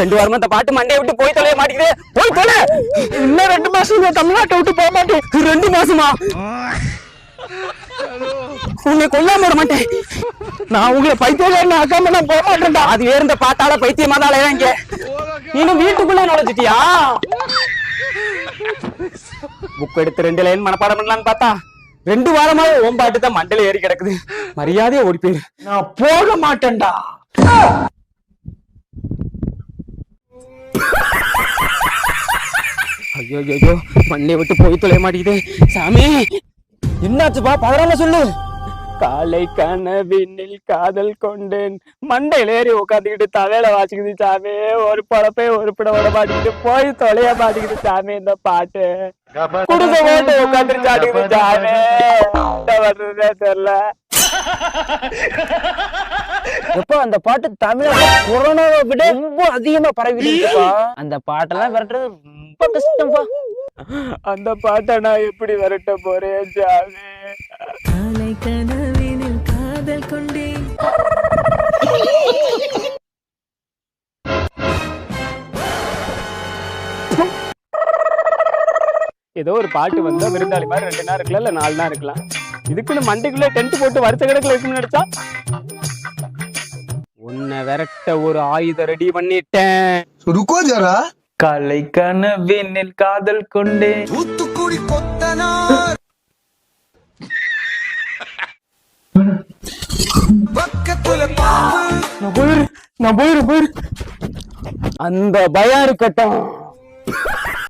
ரெண்டு வாரமா இந்த பாட்டு மண்டையை விட்டு போய் தொலைய மாட்டேங்குது. போய் தொலை. இன்னும் ரெண்டு மாசம் தமிழ்நாட்டை விட்டு போக மாட்டேன். ரெண்டு மாசமா? உன்னை கொல்லாம விட மாட்டேன். நான் உங்களை பைத்தியம் ஆக்காம நான் போக மாட்டேன்டா. அது வேற இந்த பாட்டால பைத்தியமா தான் அலையறாங்க நீனும் வீட்டுக்குள்ள நுழைஞ்சிட்டியா புக் எடுத்து ரெண்டு லைன் மனப்பாடம் பண்ணலான்னு பார்த்தா ரெண்டு வாரமா ஓம்பாட்டு தான் மண்டல ஏறி கிடக்குது. மரியாதையா ஓடி போயிரு. நான் போக மாட்டேன்டா. ஐயோ ஐயோ மண்ணை விட்டு போய் தொலைய மாட்டேங்குது. சாமி! என்னாச்சுப்பா? பதறாம சொல்லு. காலை கனவினில் காதல் கொண்டேன். மண்டையில ஏறி உட்காந்துக்கிட்டு தவையில வாசிக்குது சாமி. ஒரு பழப்பை ஒரு பிடவோட பாடிக்கிட்டு போய் தொலைய மாட்டேங்குது சாமி இந்த பாட்டு. குடுக்க போட்டு உட்காந்துட்டு சாடிக்குது சாமி. பண்றதுனே தெரியல. எப்ப அந்த பாட்டு தமிழ்ல கொரோனாவை விட ரொம்ப அதிகமா பரவிட்டு இருக்குப்பா. அந்த பாட்டெல்லாம் விரட்டுறது ரொம்ப கஷ்டம்பா அந்த பாட்ட நான் எப்படி விரட்ட போறேன் சாமி காலை கனவினில் காதல் கொண்டேன் ஏதோ ஒரு பாட்டு வந்தா விருந்தாளி மாதிரி ரெண்டு நாள் இருக்கலாம் இல்ல நாலு நாள் இருக்கலாம். இதுக்குன்னு மண்டைக்குள்ள டென்ட் போட்டு வருத்த கிடக்குல இருக்கும்னு நினைச்சா? உன்னை விரட்ட ஒரு ஆயுதம் ரெடி பண்ணிட்டேன். ருக்கோ ஜரா? கலை கனவினில் காதல் கொண்டேன் தூத்துக்குடி கொத்தனார். நான் போயிரு நான் போயிரு போயிரு. அந்த பயம் இருக்கட்டும்.